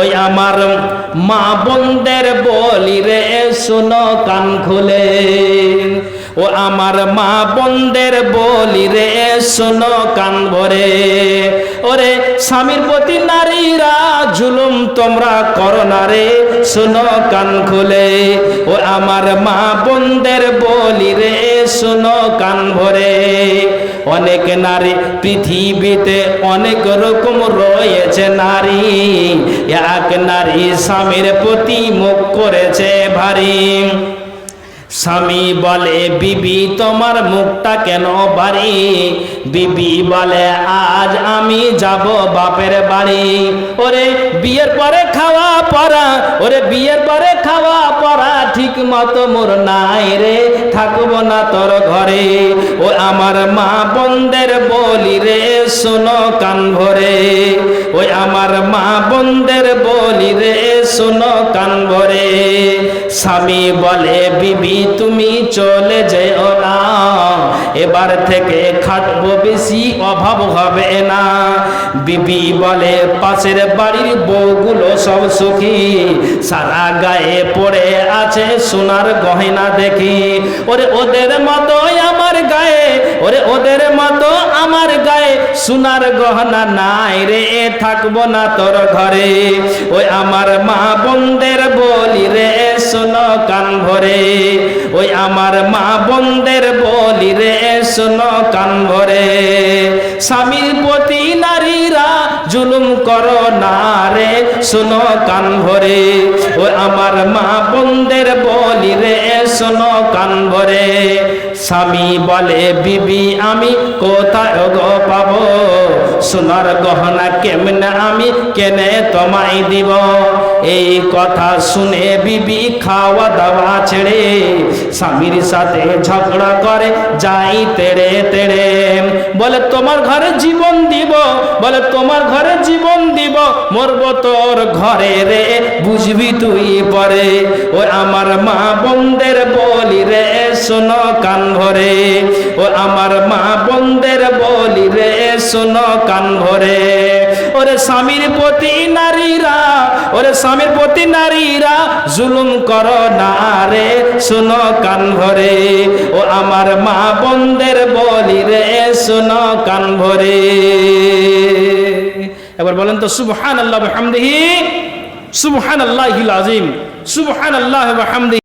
ওই আমার মা বোনদের বলি রে, শোনো কান খুলে। ও আমার মা বোনদের বলি রে, শোনো কান ভরে। ওরে স্বামীর প্রতি নারীরা জুলুম তোমরা করো না রে, শোনো কান খুলে। ও আমার মা বোনদের বলি রে, শোনো কান ভরে। অনেক নারী পৃথিবীতে অনেক রকম রয়েছে নারী। এক নারী স্বামীর প্রতি মুখ করেছে ভারী। স্বামী বলে, বিবি, তোমার মুখটা কেন বাড়ি বিবি বলে, আজ আমি যাব বাপের বাড়ি। ওরে, বিয়ের পরে খাওয়া পড়া, ওরে, বিয়ের পরে খাওয়া পড়া ঠিক মতো মোর নাই রে, থাকব না তোর ঘরে। আমার মা বোনদের বলি রে, শোনো কান ভরে। ওই আমার মা বোনদের বলি রে, শোনো কান ভরে। স্বামী বলে, বিবি, তুমি চলে যেও না। এবার থেকে খাটবো বেশি, অভাব হবে না। বিবি বলে, পাশের বাড়ির বউগুলো সব সুখী। সারা গায়ে পড়ে আছে সোনার গহনা দেখি। ওরে, ওদের মতো আমার গায়ে ওরে ওদের মতো আমার গায়ে সোনার গহনা নাই রে, এ থাকব না তোর ঘরে। ওই আমার মা বোনদের বলি রে শোনো কান ভরে। ওই আমার মা বোনদের বলি রে শোনো কান ভরে। স্বামীর জুলুম কর না রে, শোনো কান ভরে। ও আমার মা বোনদের বলি রে, শোনো কান ভরে। স্বামী বলে, বিবি, আমি কোথায় গো পাবো? সোনার গহনা কেমনে আমি কেনে তোমায় দিব? এই কথা শুনে বিবি খাওয়া দাওয়া ছেড়ে স্বামীর সাথে ঝগড়া করে, যাই তেড়ে তেড়ে। বলে, তোমার ঘরে জীবন দিব, বলে, তোমার ঘরে জীবন দিব, মরব তোর ঘরে রে, বুঝবি তুই পরে। ও আমার মা বোনদের বলি রে, শোনো কান ভরে। ও আমার মা বোনদের বলি শোনো কান ভরে। ওরে স্বামীর প্রতি নারীরা, ওরে স্বামীর প্রতি নারীরা জুলুম করো না রে, শোনো কান ভরে। ও আমার মা বোনদের বলি রে, শোনো কান ভরে। এবার বলেন তো সুবহান আল্লাহ হামদিহি সুবহান আল্লাহ আজিম সুবহান আল্লাহ হামদিহি